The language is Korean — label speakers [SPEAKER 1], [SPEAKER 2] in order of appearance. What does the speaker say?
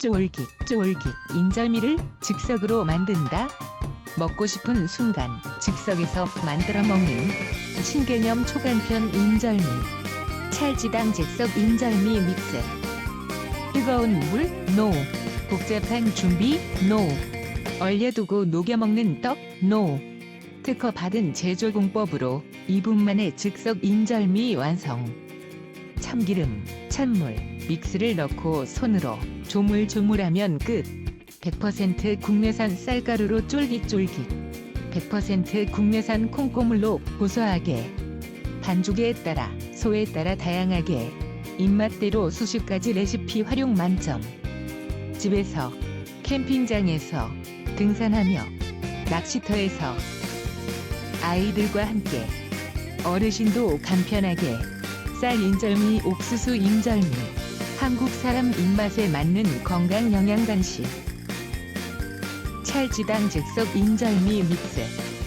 [SPEAKER 1] 쫄깃 쫄깃 인절미를 즉석으로 만든다. 먹고 싶은 순간 즉석에서 만들어 먹는 신개념 초간편 인절미. 찰지당 즉석 인절미 믹스. 뜨거운 물 노. 복잡한 준비 노. 얼려두고 녹여 먹는 떡 노. 특허 받은 제조 공법으로 2분 만에 즉석 인절미 완성. 참기름, 찬물, 믹스를 넣고 손으로 조물조물하면 끝. 100% 국내산 쌀가루로 쫄깃쫄깃. 100% 국내산 콩고물로 고소하게. 반죽에 따라, 소에 따라 다양하게. 입맛대로 수십 가지 레시피 활용 만점. 집에서, 캠핑장에서, 등산하며, 낚시터에서, 아이들과 함께, 어르신도 간편하게, 쌀 인절미 옥수수 인절미. 한국 사람 입맛에 맞는 건강 영양 간식. 찰지당 즉석 인절미 믹스